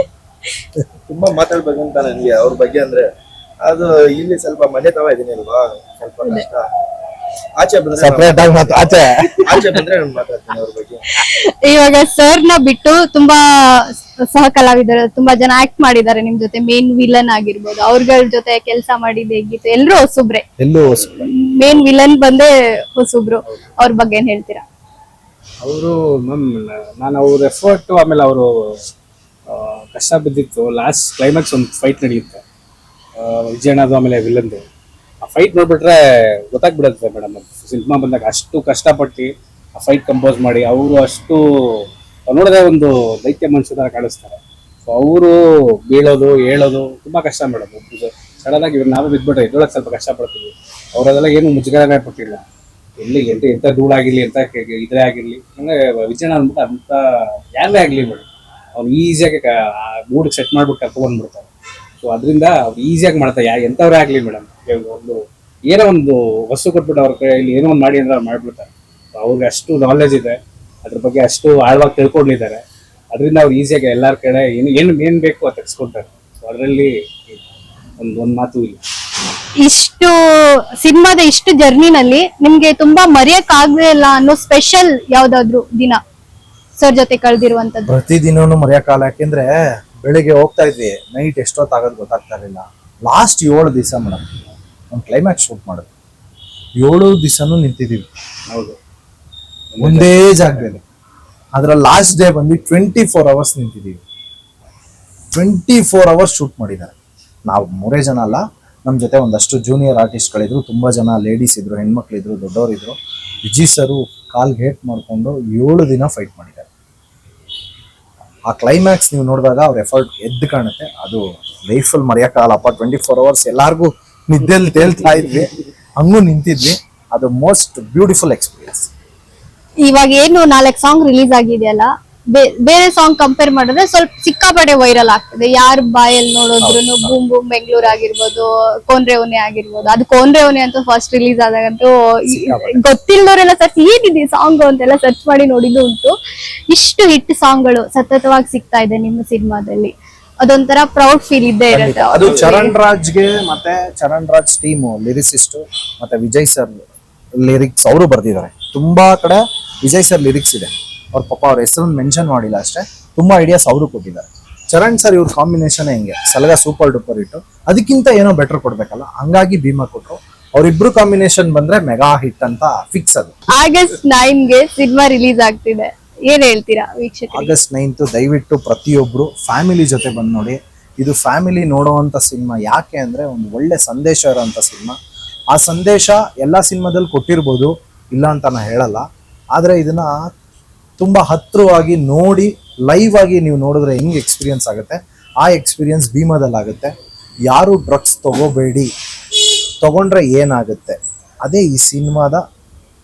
ತುಂಬಾ ಮಾತಾಡ್ಬೇಕಂತ ನನ್ಗೆ ಅವ್ರ ಬಗ್ಗೆ ಅಂದ್ರೆ ಅದು ಇಲ್ಲಿ ಸ್ವಲ್ಪ ಮನೆ ತವ ಇದೀನಿ ಅಲ್ವಾ? ಸ್ವಲ್ಪ ಕಷ್ಟ. ಆಚೆ ಬಂದ್ರೆ ಸಪ್ರೇಟ್ ಆಗಿ ಮಾತು ಆಚೆ. ಆಚೆ ಬಂದ್ರೆ ನಾನು ಮಾತಾಡ್ತೀನಿ ಅವ್ರ ಬಗ್ಗೆ. ಇವಾಗ ಸರ್ನ ಬಿಟ್ಟು ತುಂಬಾ ಸಹ ಕಲಾವಿದರು ತುಂಬಾ ಜನ ಆಕ್ಟ್ ಮಾಡಿದ್ದಾರೆ ನಿಮ್ ಜೊತೆ ಮೇನ್ ವಿಲನ್ ಆಗಿರ್ಬೋದು. ಅವ್ರಗಳ ಜೊತೆ ಕೆಲಸ ಮಾಡಿದ್ದು ಹೇಗಿತ್ತು? ಎಲ್ರು ಹೊಸಬ್ರೆ. ಎಲ್ಲೂ ಮೇನ್ ವಿಲನ್ ಬಂದೇ ಹೊಸಬ್ರು. ಅವ್ರ ಬಗ್ಗೆ ಏನ್ ಹೇಳ್ತೀರಾ? ಅವರು ನಾನು ಅವ್ರ ಎಫರ್ಟ್ ಆಮೇಲೆ ಅವರು ಕಷ್ಟ ಬಿದ್ದಿತ್ತು. ಲಾಸ್ಟ್ ಕ್ಲೈಮ್ಯಾಕ್ಸ್ ಒಂದು ಫೈಟ್ ನಡೆಯುತ್ತೆ ವಿಜಯಣ್ಣದು ಆಮೇಲೆ ವಿಲ್ಲಂದು ಆ ಫೈಟ್ ನೋಡ್ಬಿಟ್ರೆ ಗೊತ್ತಾಗ್ಬಿಡುತ್ತೆ ಮೇಡಮ್ ಸಿನಿಮಾ ಬಂದಾಗ ಅಷ್ಟು ಕಷ್ಟಪಟ್ಟು ಆ ಫೈಟ್ ಕಂಪೋಸ್ ಮಾಡಿ, ಅವರು ಅಷ್ಟು ನೋಡಿದ್ರೆ ಒಂದು ದೈತ್ಯ ಮನುಷ್ಯ ಥರ ಕಾಣಿಸ್ತಾರೆ. ಸೊ ಅವರು ಬೀಳೋದು, ಹೇಳೋದು ತುಂಬ ಕಷ್ಟ ಮೇಡಮ್ ಸಡನ್ ಆಗಿ ಇವ್ರು ನಾವೇ ಬಿದ್ದುಬಿಟ್ರೆ ಇದ್ರೊಳಗೆ ಸ್ವಲ್ಪ ಕಷ್ಟಪಡ್ತೀವಿ ಅವರದೆಲ್ಲ ಏನು ಮುಜುಗರನೇ ಪಟ್ಟಿಲ್ಲ. ಎಲ್ಲಿ ಎಂತ ಎಂತ ಧೂಳಾಗಿರ್ಲಿ ಕೆ- ಇದ್ರೆ ಆಗಿರ್ಲಿ, ಅಂದ್ರೆ ವಿಜಯನ ಅಂದ್ಬಿಟ್ಟು ಅಂತ ಯಾರೇ ಆಗ್ಲಿ ಮೇಡಮ್ ಅವ್ನು ಈಸಿಯಾಗಿ ಮೂಡ್ ಸೆಟ್ ಮಾಡ್ಬಿಟ್ಟು ಕರ್ಕೊಂಡ್ಬಂದ್ಬಿಡ್ತಾರೆ ಸೊ ಅದರಿಂದ ಅವ್ರು ಈಸಿಯಾಗಿ ಮಾಡ್ತಾರೆ. ಯಾ ಎಂಥವ್ರೇ ಆಗಲಿ ಮೇಡಮ್ ಒಂದು, ಏನೋ ಒಂದು ವಸ್ತು ಕೊಟ್ಬಿಟ್ಟು ಅವ್ರ ಕೈಯಲ್ಲಿ ಏನೋ ಒಂದು ಮಾಡಿ ಅಂದ್ರೆ ಅವ್ರು ಮಾಡ್ಬಿಡ್ತಾರೆ. ಅವ್ರಿಗೆ ಅಷ್ಟು ನಾಲೆಜ್ ಇದೆ. ಅದ್ರ ಬಗ್ಗೆ ಅಷ್ಟು ಆಳವಾಗಿ ತಿಳ್ಕೊಂಡಿದ್ದಾರೆ. ಅದರಿಂದ ಅವ್ರು ಈಸಿಯಾಗಿ ಎಲ್ಲರ ಕಡೆ ಏನು ಏನು ಏನು ಬೇಕು ಅದು ತೆಗೆಸ್ಕೊಳ್ತಾರೆ ಸೊ ಅದರಲ್ಲಿ ಒಂದು ಒಂದು ಮಾತು ಇಲ್ಲ. ಇಷ್ಟು ಸಿನಿಮಾದ ಇಷ್ಟು ಜರ್ನಿನಲ್ಲಿ ನಿಮ್ಗೆ ತುಂಬಾ ಮರೆಯಕ್ ಆಗದೆ ಇಲ್ಲ ಅನ್ನೋ ಸ್ಪೆಷಲ್ ಯಾವ್ದಾದ್ರು ದಿನ ಸರ್ ಜೊತೆ ಕಳೆದಿರುವಂತದ್ದು? ಪ್ರತಿದಿನನೂ ಮರೆಯಕ್ಕಾಗಲ್ಲ ಯಾಕೆಂದ್ರೆ ಬೆಳಿಗ್ಗೆ ಹೋಗ್ತಾ ಇದ್ವಿ. ನೈಟ್ ಎಷ್ಟೊತ್ತಾಗೋದು ಗೊತ್ತಾಗ್ತಾ ಇರಲಿಲ್ಲ. ಲಾಸ್ಟ್ ಏಳು ದಿವಸ ಮೇಡಮ್. ಒಂದು ಕ್ಲೈಮ್ಯಾಕ್ಸ್ ಶೂಟ್ ಮಾಡಿದ್ವಿ. ಏಳು ದಿವಸನೂ ನಿಂತಿದ್ದೀವಿ. ಹೌದು. ಒಂದೇ ಜಾಗದಲ್ಲಿ. ಅದರ ಲಾಸ್ಟ್ ಡೇ ಬಂದು ಟ್ವೆಂಟಿ ಫೋರ್ ಅವರ್ಸ್ ನಿಂತಿದ್ದೀವಿ. ಟ್ವೆಂಟಿ ಫೋರ್ ಅವರ್ಸ್ ಶೂಟ್ ಮಾಡಿದ್ದಾರೆ. ನಾವು ಮೂರೇ ಜನ ಅಲ್ಲ. ನಮ್ಮ ಜೊತೆ ಒಂದಷ್ಟು ಜೂನಿಯರ್ ಆರ್ಟಿಸ್ಟ್ಗಳಿದ್ರು ತುಂಬ ಜನ ಲೇಡೀಸ್ ಇದ್ರು, ಹೆಣ್ಮಕ್ಳಿದ್ರು, ದೊಡ್ಡವರಿದ್ರು. ವಿಜಿ ಸರು ಕಾಲ್ಗೆ ಹೇಟ್ ಮಾಡಿಕೊಂಡು ಏಳು ದಿನ ಫೈಟ್ ಮಾಡಿದ್ದಾರೆ. ಆ ಕ್ಲೈಮ್ಯಾಕ್ಸ್ ನೀವು ನೋಡಿದಾಗ ಅವ್ರ ಎಫರ್ಟ್ ಎದ್ದು ಕಾಣುತ್ತೆ. ಅದು ಲೈಫಲ್ಲಿ ಮರೆಯೋಕ್ಕಾಗಲ್ಲಪ್ಪ ಟ್ವೆಂಟಿ ಫೋರ್ ಅವರ್ಸ್ ಎಲ್ಲರಿಗೂ ನಿದ್ದೆಲ್ಲಿ ತೇಲ್ತಾ ಇದ್ವಿ. ಹಂಗೂ ನಿಂತಿದ್ವಿ. ಅದು ಮೋಸ್ಟ್ ಬ್ಯೂಟಿಫುಲ್ ಎಕ್ಸ್ಪೀರಿಯನ್ಸ್ ಇವಾಗ ಏನು ನಾಲ್ಕು ಸಾಂಗ್ ರಿಲೀಸ್ ಆಗಿದೆಯಲ್ಲ? ಬೇರೆ ಸಾಂಗ್ ಕಂಪೇರ್ ಮಾಡಿದ್ರೆ ಸ್ವಲ್ಪ ಸಿಕ್ಕಾಪಡೆ ವೈರಲ್ ಆಗ್ತದೆ. ಯಾರ ಬಾಯಲ್ಲಿ ನೋಡಿದ್ರು ಬೂಮ್ ಬೂಮ್ ಬೆಂಗಳೂರು ಆಗಿರ್ಬೋದು ಕೋನ್ರೆ ಓನೆ ಆಗಿರ್ಬೋದು. ಅದು ಕೋನ್ರೆ ಓನೆ ಅಂತ ಫಸ್ಟ್ ರಿಲೀಸ್ ಆದಾಗಂತೂ ಗೊತ್ತಿಲ್ಲದವರೆಲ್ಲ ಸರ್ಚ್ ಏನಿದೆ ಸಾಂಗ್ ಅಂತೆಲ್ಲ ಸರ್ಚ್ ಮಾಡಿ ನೋಡಿದ್ದು ಉಂಟು. ಇಷ್ಟು ಹಿಟ್ ಸಾಂಗ್ಗಳು ಸತತವಾಗಿ ಸಿಗ್ತಾ ಇದೆ ನಿಮ್ಮ ಸಿನಿಮಾದಲ್ಲಿ. ಅದೊಂಥರ ಪ್ರೌಡ್ ಫೀಲ್ ಇದ್ದೇ ಇರುತ್ತೆ. ಅದು ಚರಣ್ ರಾಜ್ಗೆ ಮತ್ತೆ ಚರಣ್ ರಾಜ್ ಟೀಮ್ ಲಿರಿಸಿಸ್ಟ್ ಮತ್ತೆ ವಿಜಯ್ ಸರ್ ಲಿರಿಕ್ಸ್ ಅವರು ಬರ್ತಿದ್ದಾರೆ ತುಂಬಾ ಕಡೆ ವಿಜಯ್ ಸರ್ ಲಿರಿಕ್ಸ್ ಇದೆ. ಅವ್ರ ಪಾಪ ಅವ್ರ ಹೆಸರನ್ನ ಮೆನ್ಷನ್ ಮಾಡಿಲ್ಲ ಅಷ್ಟೇ. ತುಂಬಾ ಐಡಿಯಾಸ್ ಅವರು ಕೊಟ್ಟಿದ್ದಾರೆ. ಚರಣ್ ಸರ್ ಇವ್ರ ಕಾಂಬಿನೇಷನ್ ಹೆಂಗೆ ಸಲಗ ಸೂಪರ್ ಡೂಪರ್ ಇಟ್ಟು ಅದಕ್ಕಿಂತ ಏನೋ ಬೆಟರ್ ಕೊಡ್ಬೇಕಲ್ಲ ಹಂಗಾಗಿ ಭೀಮಾ ಕೊಟ್ಟರು ಅವರಿಬ್ರು ಕಾಂಬಿನೇಷನ್ ಬಂದ್ರೆ ಮೆಗಾ ಹಿಟ್ ಅಂತ ಫಿಕ್ಸ್ ಅದು. ಆಗಸ್ಟ್ ನೈನ್ಗೆ ಸಿನಿಮಾ ರಿಲೀಸ್ ಆಗ್ತಿದೆ. ಏನ್ ಹೇಳ್ತೀರಾ ವೀಕ್ಷಕ ಆಗಸ್ಟ್ ನೈನ್ತ್ ದಯವಿಟ್ಟು ಪ್ರತಿಯೊಬ್ರು ಫ್ಯಾಮಿಲಿ ಜೊತೆ ಬಂದು ನೋಡಿ. ಇದು ಫ್ಯಾಮಿಲಿ ನೋಡುವಂತ ಸಿನಿಮಾ ಯಾಕೆ ಅಂದ್ರೆ ಒಂದು ಒಳ್ಳೆ ಸಂದೇಶ ಇರೋಂಥ ಸಿನಿಮಾ ಆ ಸಂದೇಶ ಎಲ್ಲಾ ಸಿನಿಮಾದಲ್ಲಿ ಕೊಟ್ಟಿರ್ಬೋದು ಇಲ್ಲ ಅಂತ ನಾ ಹೇಳಲ್ಲ. ಆದ್ರೆ ಇದನ್ನ ತುಂಬಾ ಹತ್ರವಾಗಿ ನೋಡಿ ಲೈವ್ ಆಗಿ ನೀವು ನೋಡಿದ್ರೆ ಹೆಂಗ್ ಎಕ್ಸ್ಪೀರಿಯನ್ಸ್ ಆಗುತ್ತೆ? ಆ ಎಕ್ಸ್ಪೀರಿಯನ್ಸ್ ಭೀಮಾದಲ್ಲಾಗುತ್ತೆ. ಯಾರು ಡ್ರಗ್ಸ್ ತಗೋಬೇಡಿ. ತಗೊಂಡ್ರೆ ಏನಾಗುತ್ತೆ? ಅದೇ ಈ ಸಿನಿಮಾದ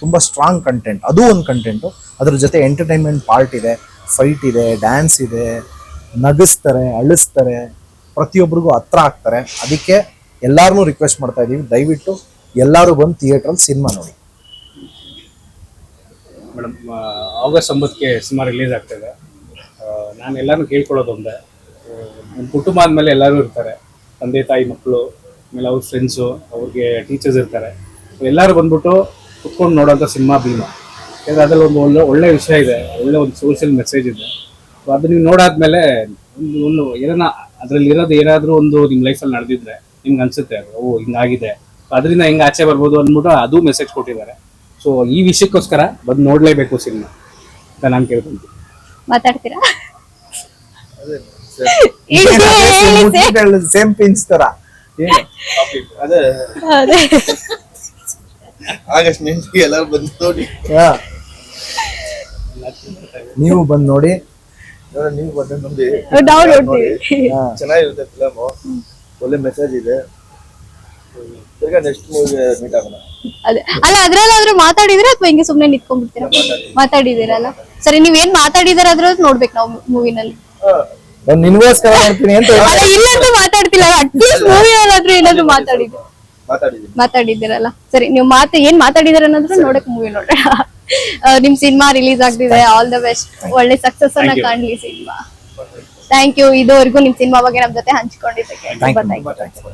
ತುಂಬ ಸ್ಟ್ರಾಂಗ್ ಕಂಟೆಂಟ್ ಅದು ಒಂದು ಕಂಟೆಂಟು ಅದ್ರ ಜೊತೆ ಎಂಟರ್ಟೈನ್ಮೆಂಟ್ ಪಾರ್ಟ್ ಇದೆ. ಫೈಟ್ ಇದೆ ಡ್ಯಾನ್ಸ್ ಇದೆ, ನಗಿಸ್ತಾರೆ, ಅಳಿಸ್ತಾರೆ. ಪ್ರತಿಯೊಬ್ಬರಿಗೂ ಹತ್ರ ಆಗ್ತಾರೆ. ಅದಕ್ಕೆ ಎಲ್ಲರನ್ನೂ ರಿಕ್ವೆಸ್ಟ್ ಮಾಡ್ತಾ ಇದ್ದೀವಿ ದಯವಿಟ್ಟು ಎಲ್ಲರೂ ಬಂದು ಥಿಯೇಟ್ರಲ್ಲಿ ಸಿನಿಮಾ ನೋಡಿ. ಮೇಡಮ್ ಆಗಸ್ಟ್ ಒಂಬತ್ತಕ್ಕೆ ಸಿನಿಮಾ ರಿಲೀಸ್ ಆಗ್ತದೆ. ನಾನು ಎಲ್ಲರೂ ಕೇಳ್ಕೊಳ್ಳೋದು ಒಂದೇ. ನಮ್ಮ ಕುಟುಂಬ ಆದಮೇಲೆ ಎಲ್ಲರೂ ಇರ್ತಾರೆ. ತಂದೆ, ತಾಯಿ ಮಕ್ಕಳು ಆಮೇಲೆ ಅವ್ರ ಫ್ರೆಂಡ್ಸು ಅವ್ರಿಗೆ ಟೀಚರ್ಸ್ ಇರ್ತಾರೆ. ಎಲ್ಲರೂ ಬಂದ್ಬಿಟ್ಟು ಕುತ್ಕೊಂಡು ನೋಡೋಂಥ ಸಿನಿಮಾ ಭೀಮಾ. ಯಾಕಂದರೆ ಅದ್ರಲ್ಲಿ ಒಂದು ಒಳ್ಳೆ ಒಳ್ಳೆ ವಿಷಯ ಇದೆ. ಒಳ್ಳೆ ಒಂದು ಸೋಷಿಯಲ್ ಮೆಸೇಜ್ ಇದೆ. ಸೊ ಅದು ನೀವು ನೋಡಾದ್ಮೇಲೆ ಒಂದು ಒಂದು ಏನಾರ ಅದರಲ್ಲಿ ಇರೋದು ಏನಾದರೂ ಒಂದು ನಿಮ್ಮ ಲೈಫಲ್ಲಿ ನಡೆದಿದ್ರೆ ನಿಮ್ಗೆ ಅನ್ಸುತ್ತೆ ಓ, ಹಿಂಗಾಗಿದೆ. ಅದರಿಂದ ಹೆಂಗೆ ಆಚೆ ಬರ್ಬೋದು ಅಂದ್ಬಿಟ್ಟು ಅದು ಮೆಸೇಜ್ ಕೊಟ್ಟಿದ್ದಾರೆ. ಸೊ ಈ ವಿಷಯಕ್ಕೋಸ್ಕರ ಬಂದು ನೋಡ್ಲೇಬೇಕು ಸಿನಿಮಾ ಅಂತ ನಾನು ಕೇಳ್ಕೊಂತೀನಿ. ಮಾತಾಡ್ತೀರಾ? ಸೇಮ್ ಪಿನ್ಸ್ ತರ. ಅದೇ. ಅದೇ. ಆಗಸ್ಟ್ ನೆಂಟಿಗೆ ಎಲ್ಲರೂ ಬಂದು ನೋಡಿ. ನೀವು ಬಂದು ನೋಡಿ. ನೀವು ಬಂದು ನೋಡಿ. ಚೆನ್ನಾಗಿರುತ್ತೆ ಫಿಲಮ್ ಒಳ್ಳೆ ಮೆಸೇಜ್ ಇದೆ. ತಿರ್ಗಾ ನೆಕ್ಸ್ಟ್ ಮೂವಿ ಮೀಟ್ ಆಗೋಣ. ಅದೇ ಅಲ್ಲ ಅದ್ರಲ್ಲಾದ್ರೂ ಮಾತಾಡಿದ್ರೆ ಅಥವಾ ಹಿಂಗೆ ಸುಮ್ನೆ ನಿಂತ್ಕೊಂಡ್ಬಿಡ್ತೀರಾ? ಮಾತಾಡಿದಿರಲ್ಲ? ಸರಿ ನೀವೇನ್ ಮಾತಾಡಿದಾರ ಅದ್ರದ್ದು ನೋಡ್ಬೇಕು ನಾವು ಮೂವಿನಲ್ಲಿ ನಾನ್ ನಿನ್ಗೋಸ್ಕರ ಮಾಡ್ತೀನಿ ಅಂತ ಅಲ್ಲ ಇಲ್ಲಂತೂ ಮಾತಾಡ್ತಿಲ್ಲ. ಅಟ್ಲೀಸ್ಟ್ ಏನಾದ್ರು ಮಾತಾಡಿದ್ರು ಮಾತಾಡಿದ್ದೀನಿ ಮಾತಾಡಿದಿರಲ್ಲ. ಸರಿ ನೀವು ಮಾತು ಏನ್ ಮಾತಾಡಿದಾರ ಅನ್ನೋದ್ರ ನೋಡಕ್ ಮೂವಿ ನೋಡ್ರಿ ನಿಮ್ ಸಿನಿಮಾ ರಿಲೀಸ್ ಆಗ್ತಿದೆ. ಆಲ್ ದ ಬೆಸ್ಟ್ ಒಳ್ಳೆ ಸಕ್ಸಸ್ ಅನ್ನ ಕಾಣ್ಲಿ ಸಿನಿಮಾ ಥ್ಯಾಂಕ್ ಯು ಇದುವರೆಗೂ ನಿಮ್ ಸಿನಿಮಾ ಬಗ್ಗೆ ನಮ್ ಜೊತೆ ಹಂಚ್ಕೊಂಡಿದ್ದಕ್ಕೆ ತುಂಬಾ thank you.